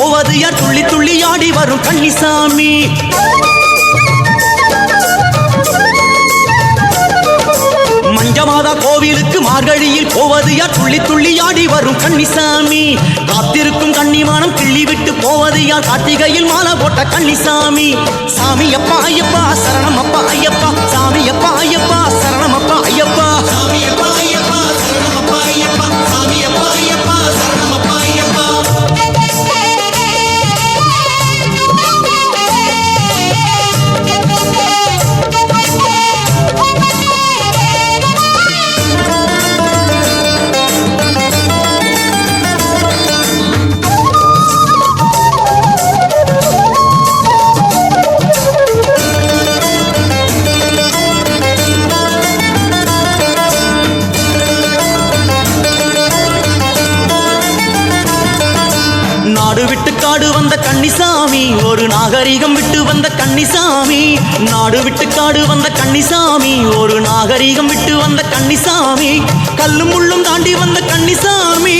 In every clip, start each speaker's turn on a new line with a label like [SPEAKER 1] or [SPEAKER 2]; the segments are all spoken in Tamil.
[SPEAKER 1] போவது யார்? துள்ளி துள்ளி ஆடி வரும் கன்னிசாமி. மஞ்சமாதா கோவிலுக்கு மார்கழியில் போவது யார்? துள்ளி துள்ளி ஆடி வரும் கன்னிசாமி. காத்திருக்கும் கன்னிமானம் கிள்ளி விட்டு போவது யார்? கார்த்திகையில் மாலை போட்ட கன்னிசாமி. சாமி அப்பா ஐயப்பா சரணம் அப்பா ஐயப்பா. சாமி அப்பா ஐயப்பா சரணம் அப்பா ஐயப்பா. நாடு விட்டு காடு வந்த கன்னிசாமி ஒரு நாகரிகம் விட்டு வந்த கன்னிசாமி. நாடு விட்டு காடு வந்த கன்னிசாமி ஒரு நாகரிகம் விட்டு வந்த கன்னிசாமி. கல்லும் முள்ளும் தாண்டி வந்த கன்னிசாமி.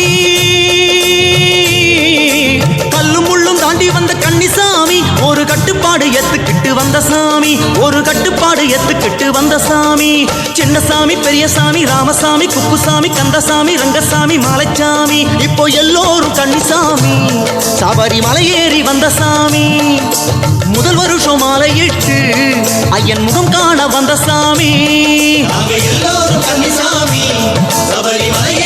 [SPEAKER 1] கல்லும் முள்ளும் தாண்டி வந்த கன்னிசாமி. ஒரு கட்டுப்பாடு எத்துக்கு வந்த சாமி ஒரு கட்டுப்பாடு எத்துக்கிட்டு வந்த சாமி. சின்ன சாமி பெரிய சாமி ராமசாமி குப்புசாமி கந்தசாமி ரங்கசாமி மாலைச்சாமி. இப்போ எல்லோரும் கண்ணிசாமி சபரிமலை ஏறி வந்த சாமி. முதல் வருஷம் மாலையிட்டு ஐயன் முகம் காண வந்த சாமி.
[SPEAKER 2] எல்லோரும் கண்ணிசாமி சபரிமலை ஏறி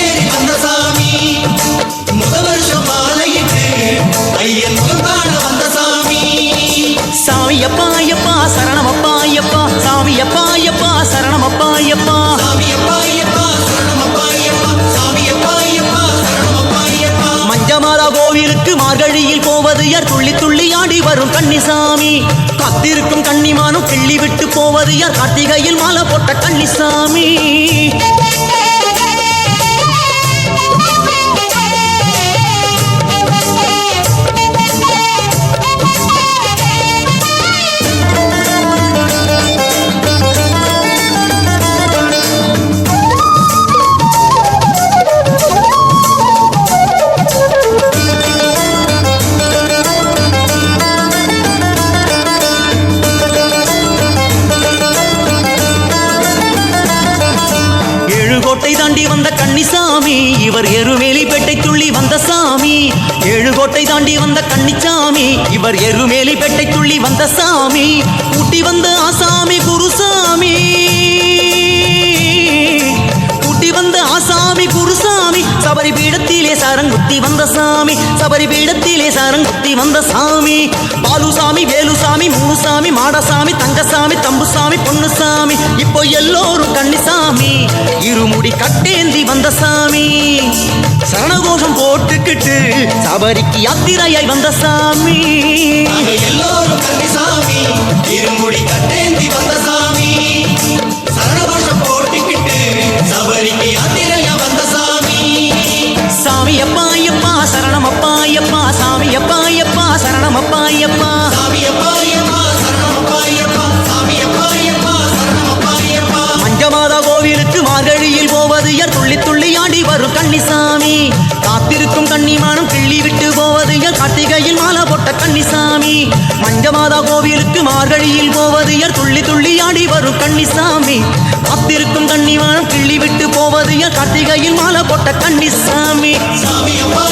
[SPEAKER 1] கோவிலுக்கு மார்கழியில் போவது யார்? துள்ளி துள்ளி ஆடி வரும் கன்னிசாமி. காத்திருக்கும் கன்னிமானும் கிள்ளி விட்டு போவது யார்? கார்த்திகையில் மாலை போட்ட கன்னிசாமி. சாமி. இவர் எருமேலி பெட்டை துள்ளி வந்த சாமி. ஏழு கோட்டை தாண்டி வந்த கன்னிச்சாமி. இவர் எருமேலி பெட்டை துள்ளி வந்த சாமி. கூட்டி வந்த ஆசாமி குருசாமி. கூட்டி வந்த ஆசாமி குருசாமி. சபரி பீடத்திலே சரங்குத்தி வந்த சாமி. சபரி பீடத்திலே சரங்குத்தி வந்த சாமி. பாலுசாமி வேலுசாமி மூணுசாமி மாடசாமி தங்கசாமி தம்புசாமி பொன்னுசாமி. இப்போ எல்லோரும் கன்னிசாமி. கட்டேந்தி வந்த சாமி. சரணகோஷம் போட்டுக்கிட்டு சபரிக்கு யாத்திரையாய் வந்த சாமி.
[SPEAKER 2] எல்லோரும் கன்னிசாமி இருமுடி கட்டேந்தி வந்த சாமி. சரணகோஷம் போட்டுக்கிட்டு சபரிக்கு யாத்திரையா வந்த சாமி.
[SPEAKER 1] சாமி அப்பா ஐயப்பா சரணம் அப்பா ஐயப்பா சாமி அப்பா ஐயப்பா சரணம் அப்பா ஐயப்பா யார் துள்ளி துள்ளி ஆடி வரும் கன்னிசாமி. காத்திருக்கும் கன்னிமானம் கிள்ளி விட்டு போவது யார் கார்த்திகையில் மாலை போட்ட கன்னிசாமி. மஞ்சமாதா கோவிலுக்கு மார்கழியில் போவது யார் துள்ளி துள்ளி ஆடி வரும் கன்னிசாமி. காத்திருக்கும் கன்னிமானம் கிள்ளி விட்டு போவது யார் கார்த்திகையில் மாலை போட்ட கன்னிசாமி.
[SPEAKER 2] சாமியப்பா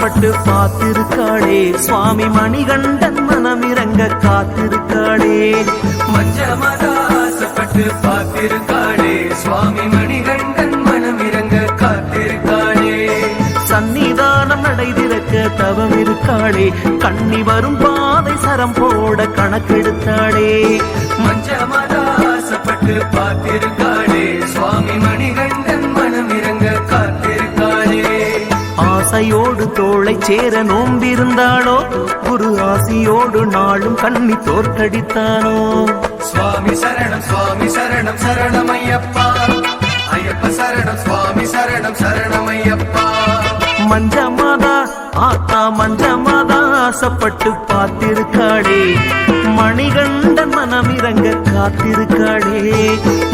[SPEAKER 3] மஞ்சமதாசப்பட்டு பார்த்திருக்காளே சுவாமி மணிகண்டன் மனமிறங்க காத்திருக்காளே. மஞ்சமதாசப்பட்டு ஆசைப்பட்டு பார்த்திருக்காளே சுவாமி மணிகண்டன் மனம் இறங்க காத்திருக்காளே. சன்னிதானம் நடைதிறக்க தவம் இருக்காளே. கண்ணி வரும் பாதை சரம் போட கணக்கெடுத்தாளே. மஞ்சமத ஆசைப்பட்டு பார்த்திருக்காளே சுவாமி மணிகண்டன் மனம் இறங்க காத்திருக்காளே. ஆசையோடு தோளை சேர நோம்பிருந்தாளோ? குரு ஆசியோடு நாளும் கண்ணி தோற்கடித்தானோ
[SPEAKER 4] சுவாமி சரணம் சுவாமி சரணம் சரணம் ஐயப்பா ஐயப்ப சரணம் சுவாமி சரணம் சரணம் ஐயப்பா
[SPEAKER 3] மஞ்சமாதா ஆத்தா மஞ்சமாதா ஆசைப்பட்டு பார்த்திருக்காளே மணிகண்டன் மனம் இறங்க காத்திருக்காளே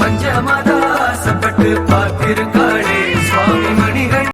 [SPEAKER 4] பஞ்சமதாசப்பட்டு பார்த்திருக்காளே சுவாமி மணிகள்